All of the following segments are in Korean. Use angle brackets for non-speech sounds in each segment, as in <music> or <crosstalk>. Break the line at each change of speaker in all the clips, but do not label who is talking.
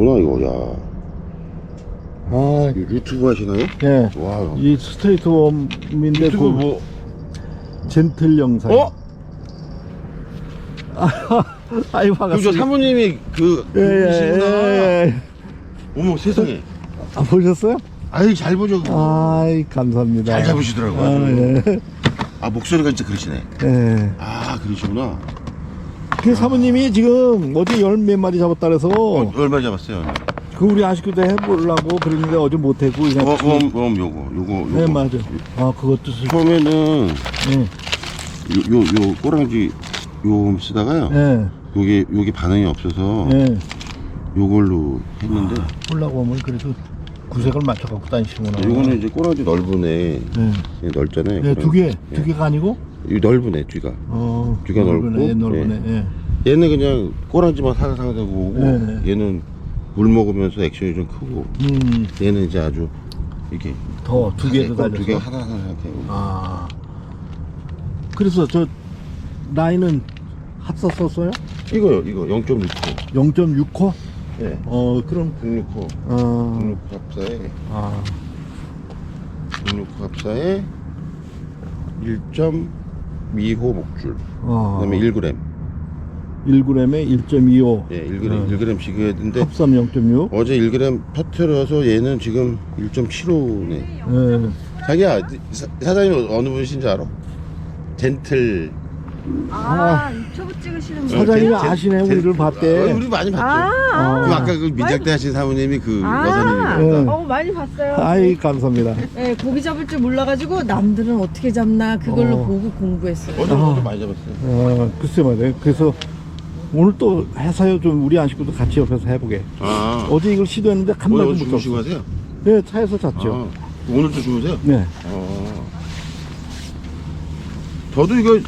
뭐나 이거 야
아,
유- 유튜브 하시나요?
예.
와
이 스트레이트 웜인데
유튜브 그뭐
젠틀 영상.
어? <laughs>
아이
그럼 저
반갑습니다.
사모님이 그
예, 예,
그분이시구나
예, 예.
어머 세상에
아, 보셨어요?
아이 잘 보죠 그거.
아이, 감사합니다.
잘 잡으시더라고요
아, 예.
아 목소리가 진짜 그러시네
예.
아 그러시구나
그 사모님이 지금 어제 열 몇 마리 잡았다 그래서
어, 얼마 잡았어요?
그 우리 아쉽게도 해보려고 그랬는데 어제 못했고 그냥
어, 웜, 웜 요거 요거 요거
네 맞아 아 그것도 쓰
처음에는
예.
요, 요, 요 꼬랑지 요 쓰다가요
예.
요게 요게 반응이 없어서
예.
요걸로 했는데
홀라고 하면 그래도 구색을 맞춰 갖고 다니시구나
요거는 이제 꼬랑지 넓은 애
예.
넓잖아요
예, 두 개,
예.
두 개가 아니고?
이 넓은애 뒤가
어,
뒤가 넓고,
넓으네, 예. 예.
얘는 그냥 꼬랑지만 사가사가되고 오고
네, 네,
얘는 물 먹으면서 액션이 좀 크고
음,
얘는 이제 아주 이렇게
더 두 개를 달려서.
두개 하나 하나
아. 그래서 저 라인은 합서 썼어요?
이거요 이거 0.6호
0.6호?
예
어, 그럼
0.6호
어,
0.6호 합사에
아,
0.6호 합사에 1. 1.25 목줄.
아.
그다음에 1g.
1g에 1.25.
예, 1g,
네.
1g씩 해야 되는데
합삼 0.6.
어제 1g 파트라서 얘는 지금 1.75네.
네.
자기야, 사장님 어느 분이신지 알아? 젠틀
아, 유튜브 찍으시는 분.
사장님이
젠-
아시네,
젠-
우리를 봤대.
어, 우리 많이 봤죠
아,
아.
그 아까 그 민작대 하신 사모님이 그
아,
여사님이었다
네.
어, 많이 봤어요.
아이, 감사합니다.
네, 고기 잡을 줄 몰라가지고 남들은 어떻게 잡나 그걸로
어.
보고 공부했어요.
어제
아.
어제 많이 잡았어요
어, 글쎄 말이에요. 그래서 오늘 또 해서요. 좀 우리 안 식구도 같이 옆에서 해보게.
아
어제 이걸 시도했는데 한
오늘
마리도 못
주무시고
잡았어요.
하세요?
네, 차에서 잤죠.
아, 오늘도 주무세요?
네.
어. 저도 이거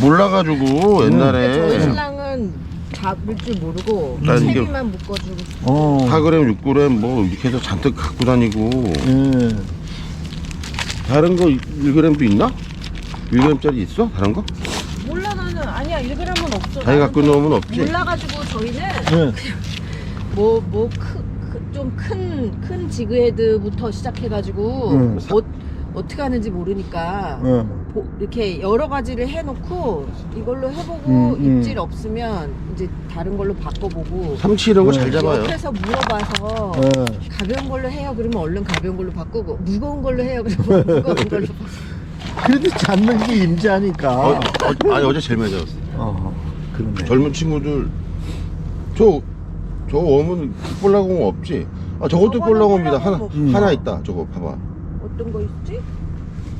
몰라가지고 옛날에
저희 신랑은 잡을 줄 모르고
난 이게-
채비만 묶어주고
어.
4g, 6g 뭐 이렇게 해서 잔뜩 갖고 다니고
예.
다른 거 1g도 있나? 1g짜리 있어? 다른 거?
몰라 나는 아니야 1g은 없어.
자기 갖고 놓으면 없지?
몰라가지고 저희는
네. <laughs>
뭐뭐 좀 큰 큰 지그헤드부터 시작해가지고
음.
어, 어떻게 하는지 모르니까
네.
보- 이렇게 여러 가지를 해놓고 이걸로 해보고
음, 음.
입질 없으면 이제 다른 걸로 바꿔보고
삼치 이런 거
네.
잘 잡아요
옆에서 물어봐서
네.
가벼운 걸로 해요 그러면 얼른 가벼운 걸로 바꾸고 무거운 걸로 해요 그러면 <laughs> 무거운 걸로 바꾸고
그래도 잡는 게 임자니까.
어, 어, 아니 어제 제일 많이 잡았어
어, 그러네.
젊은 친구들 저, 저 웜은 볼라공 없지? 아 저것도
저거는
볼라공입니다 하나,
볼라공
없어.
하나 있다 저거 봐봐
어떤 거 있지?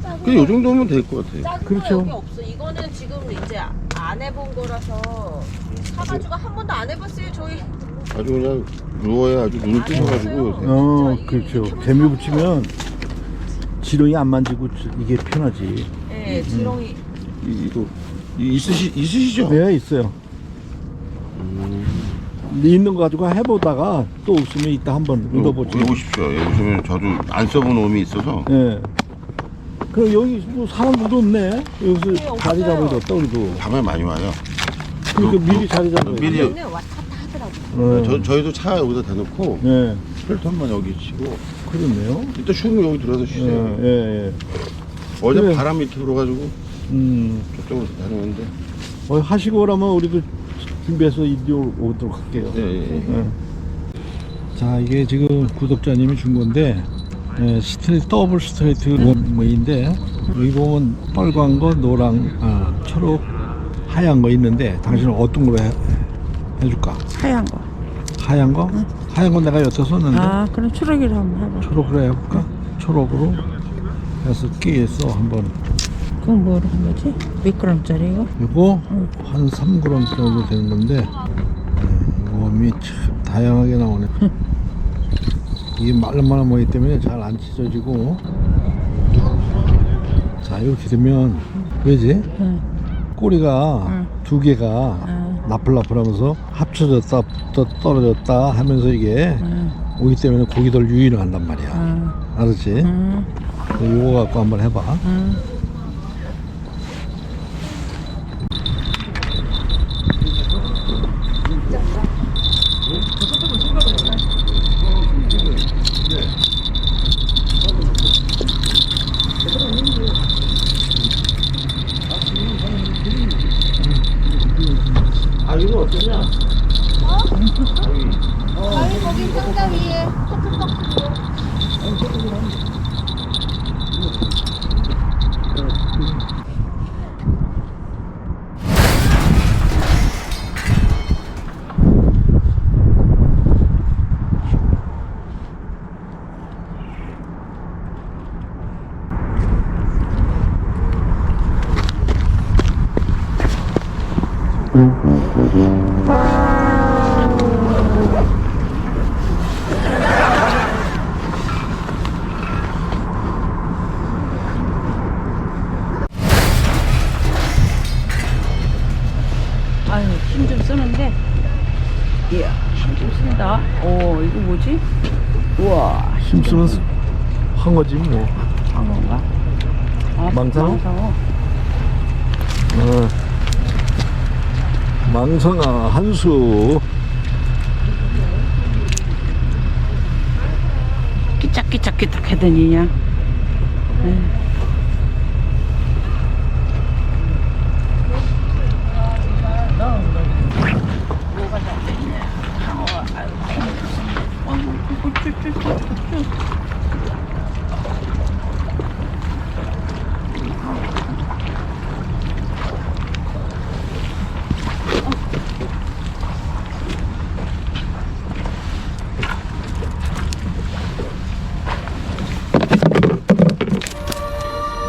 작은
그냥 요 정도면 될 것 같아
작은
그렇죠.
거 여기 없어 이거는 지금 이제 안 해본 거라서 사가지고 한 번도 안 해봤어요 저희
아주 그냥 누워에 아주 눈을 뜨셔가지고 요새.
어, 그렇죠. 재미 붙이면 지렁이 안 만지고 이게 편하지.
예 지렁이
이, 이거 이- 있으시, 있으시죠?
네, 있어요. 있는 거 가지고 해보다가 또 없으면 이따 한번 읽어보죠.
여기 오십시오 여기 오시면 저도 안 써본 웜이 있어서
예. 그럼 여기 뭐 사람들도 없네. 여기서
네,
자리
없어요.
잡아줬다, 우리도.
밤에 많이 와요
그러니까
그-
미리 자리 잡아야
미리-
얘는 왔다 갔다 하더라고
예.
저, 저희도 차 여기다 대놓고
예.
펠턴만 여기 치고
그렇네요.
이따 쉬우면 여기 들어가서
예,
쉬세요
예, 예.
어제
그래.
바람이 이렇게 불어가지고
음,
저쪽으로 다녔는데
어, 하시고 그러면 우리도 준비해서 이리로 오도록 할게요.
예, 예, 예.
예. 자, 이게 지금 구독자님이 준 건데, 예, 스트레이트, 더블 스트레이트 원무인데, 여기 보면 빨간 거, 노랑, 아, 초록, 하얀 거 있는데, 당신은 어떤 걸로 해, 해줄까?
하얀 거.
하얀 거? 하얀 거 내가 여태 썼는데,
아, 그럼 초록이로 한번 해봐.
초록으로 해볼까? 초록으로 해서 끼에서 한번,
그건 뭐로 한 거지? 몇 그램짜리 이거?
이거 한 3g 정도 되는 건데, 음, 웜이 참 다양하게 나오네. <laughs> 이게 말랑말랑 뭐기 때문에 잘 안 찢어지고. 자, 이렇게 되면, 왜지?
응.
꼬리가
응.
두 개가
응.
나플나플하면서 합쳐졌다 또 떨어졌다 하면서 이게
응.
오기 때문에 고기들 유인을 한단 말이야.
응.
알았지?
응.
이거 갖고 한번 해봐.
응.
아니 거기 상자 위에 커플박스로
아유, 힘 좀 쓰는데. 이야, 힘 좀 쓴다. 오, 이거 뭐지? 우와,
힘쓰면 황어지 뭐.
방어인가? 아,
망상어?
망상어.
어. 망성아 한수.
끼짝끼짝끼짝 하더니 그냥. 아유, 아이고, 아이고, 쭈쭈쭈쭈쭈.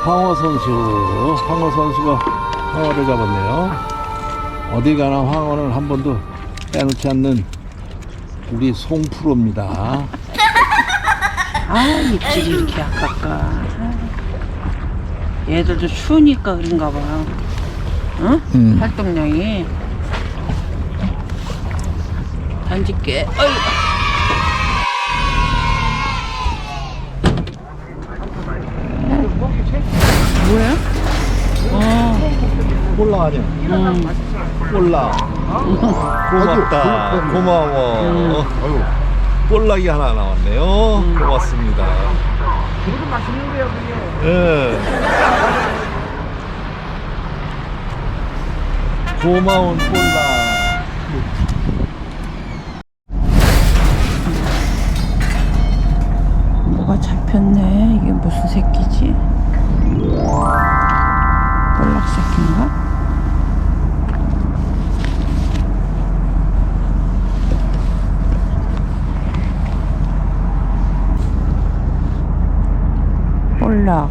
황어 선수. 황어 선수가 황어를 잡았네요. 어디 가나 황어는 한 번도 빼놓지 않는 우리 송프로입니다. <laughs>
아, 입질이 이렇게 아깝까. 얘들도 추우니까 그런가 봐. 응?
음.
활동량이. 던질게. 어이. 뭐야? 어,
꼴라 아니야?
음.
꼴라. 고맙다.
아이고,
고마워.
아유
꼴락이 하나 나왔네요. 고맙습니다. 그래도 맛있는 거야, 그게. 예. 고마운 꼴락.
뭐가 잡혔네. 이게 무슨 새끼지? 볼락 새끼인가? 볼락.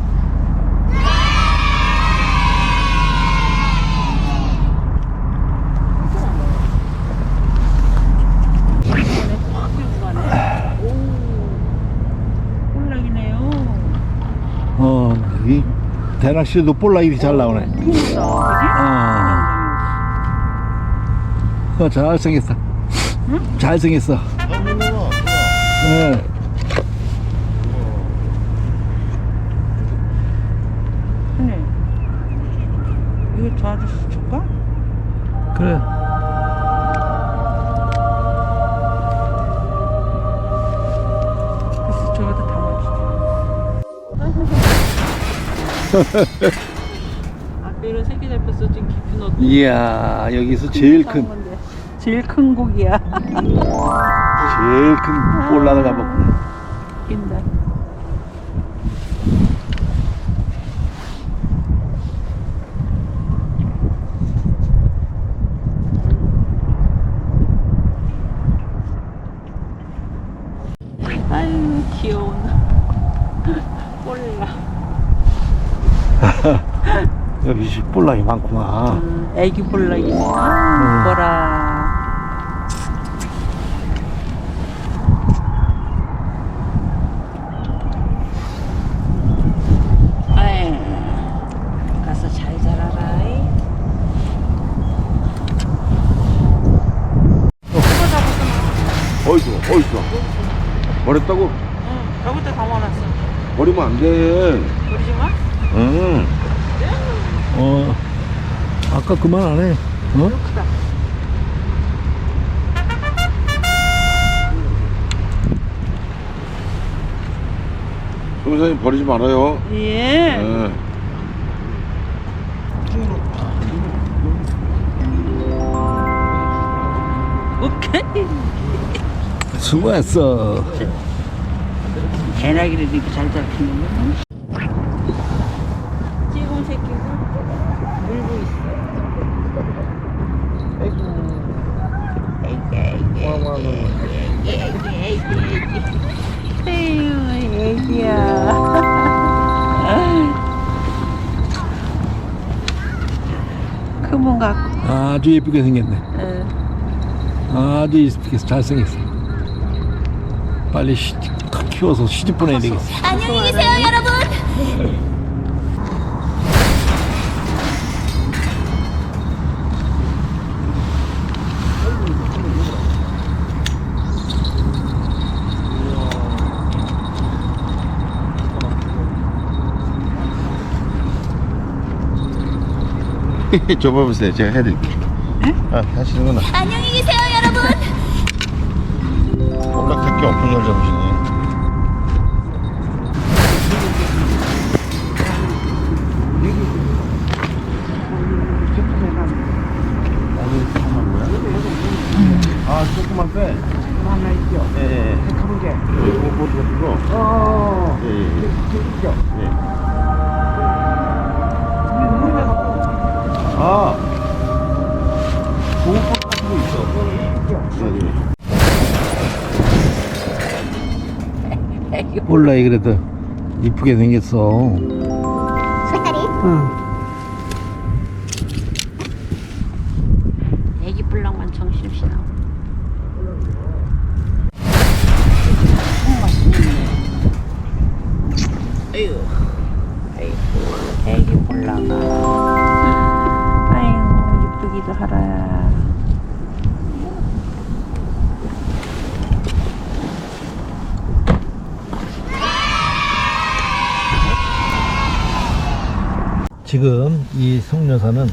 볼락이네요.
어, 이 대낚시도 볼락이 잘 나오네.
그러니까,
어. 어, 잘생겼어. 잘생겼어.
한국어
예.
그지? 네. 이거 저 아저씨 줄까?
그래.
이런 새끼 잡혔어 지금 깊이 넣어.
이야, 여기서 제일 큰,
제일 큰 고기야.
제일 큰 볼락을 잡았구나.
낀다. 아유 귀여운 꼴라.
여기 볼락이 많구나.
음, 애기 볼락이네. 아, 보라. 아이, 가서 잘 자라라. 이.
어디서 어디서 버렸다고
응, 여기다 담아놨어.
버리면 안돼
버리지 마.
응
어, 아까 그만 안 해. 어?
조사님 버리지 말아요
예.
네.
오케이.
수고했어.
개나기를 이렇게 잘 잡히는 찌
아주 예쁘게 생겼네.
응.
아주 예쁘게 잘생겼어. 빨리 시, 키워서 시집 보내야 되겠어.
안녕히 계세요, 여러분. <laughs>
줘봐보세요. 제가 해드릴게요. 아, 하시는구나.
안녕히 계세요, 여러분.
볼락할게 없는 걸 잡으시네.
몰라 그래도 이쁘게 생겼어.
색깔이?
애
지금 이 송여사는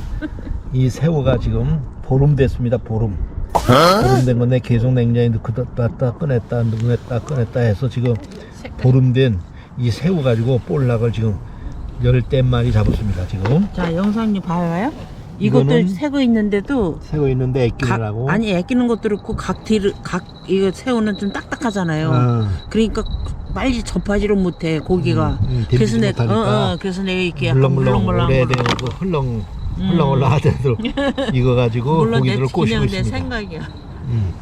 이 새우가 지금 보름 됐습니다. 보름. 보름 된 건데 계속 냉장에 넣고 놨다 꺼냈다 넣었다 꺼냈다 해서 지금 보름 된 이 새우 가지고 볼락을 지금 열댓 마리 잡았습니다. 지금
자, 영상님 봐요. 이것도
이거는
새거 있는데도
새우 있는데
각,
애끼느라고
아니 애끼는 것도 그렇고 각 뒤를 각 이거 새우는 좀 딱딱하잖아요.
어,
그러니까 빨리 접하지를 못해 고기가.
음, 음,
그래서 내가 어. 어, 그래서 내가 이렇게
물렁물렁
물렁물렁
되고 그 흘렁 흘렁흘렁 하더라도 이거 가지고
물론 내
고기들을 꼬시고
그냥 내
있습니다.
생각이야.
음.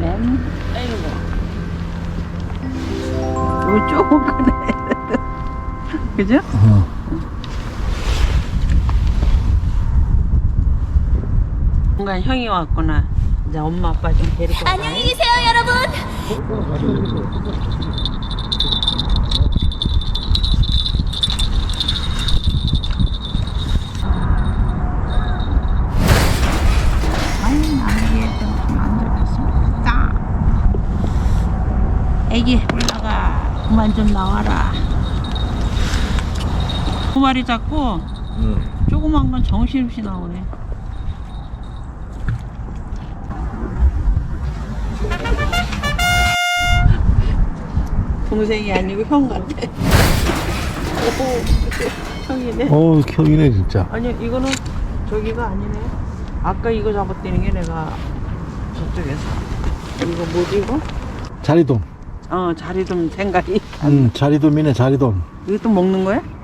맨 아이고. 요 조금. 그죠?
어.
뭔가 형이 왔구나. 이제 엄마 아빠 좀 데리고 가.
안녕히 계세요, 여러분.
애기 올라가. 그만 좀 나와라. 두 마리 잡고
음.
조그만 건 정신없이 나오네. 동생이 아니고 형 같아. 오, <laughs> 형이네.
어우 켜이네 진짜.
아니 이거는 저기가 아니네. 아까 이거 잡았다는 게 내가 저쪽에서. 이거 뭐지 이거?
자리돔.
어 자리돔 생각이.
음 자리돔이네 자리돔.
이것도 먹는 거야?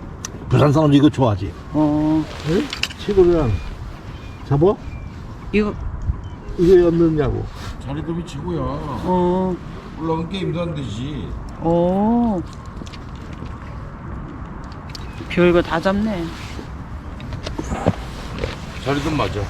부산 사람 이거 좋아하지.
어
치고리랑 잡아?
이거
이거 였느냐고.
자리돔이 최고야.
어
올라간 게임도 안 되지.
어. 별거 다 잡네.
자리돔 맞아.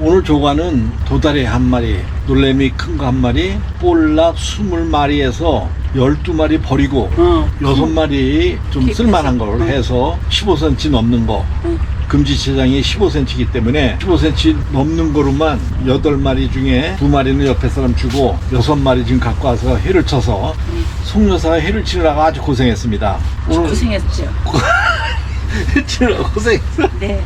오늘 조과는 도다리 한 마리, 놀래미 큰 거 한 마리, 볼락 20마리에서 12마리 버리고
어.
여섯 마리 좀
킵해서.
쓸만한 걸 해서 15cm 넘는 거. 금지 체장이 15cm이기 때문에 15cm 넘는 거로만 8마리 중에 두 마리는 옆에 사람 주고 여섯 마리 지금 갖고 와서 해를 쳐서 송여사가 해를 치느라고 아주 고생했습니다. 오늘
고생했죠. <laughs>
해 치느라고 고생했어.
네.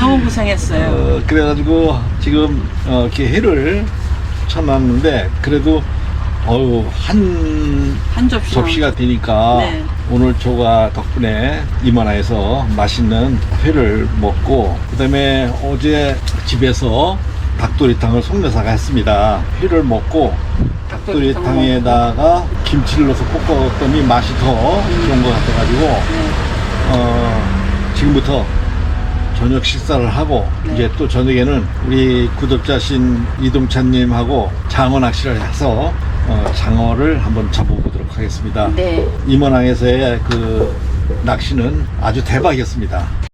너무 고생했어요.
어, 그래가지고 지금 어, 이렇게 해를 쳐놨는데 그래도 어유
한한 접시.
접시가 되니까
네.
오늘 조가 덕분에 이만화에서 맛있는 회를 먹고 그다음에 어제 집에서 닭도리탕을 송여사가 했습니다. 회를 먹고 닭도리탕에다가 김치를 넣어서 볶았더니 맛이 더 좋은 것 같아가지고 어, 지금부터 저녁 식사를 하고 이제 또 저녁에는 우리 구독자신 이동찬님하고 장어 낚시를 해서 어, 장어를 한번 잡아보도록 하겠습니다.
네.
임원항에서의 그 낚시는 아주 대박이었습니다.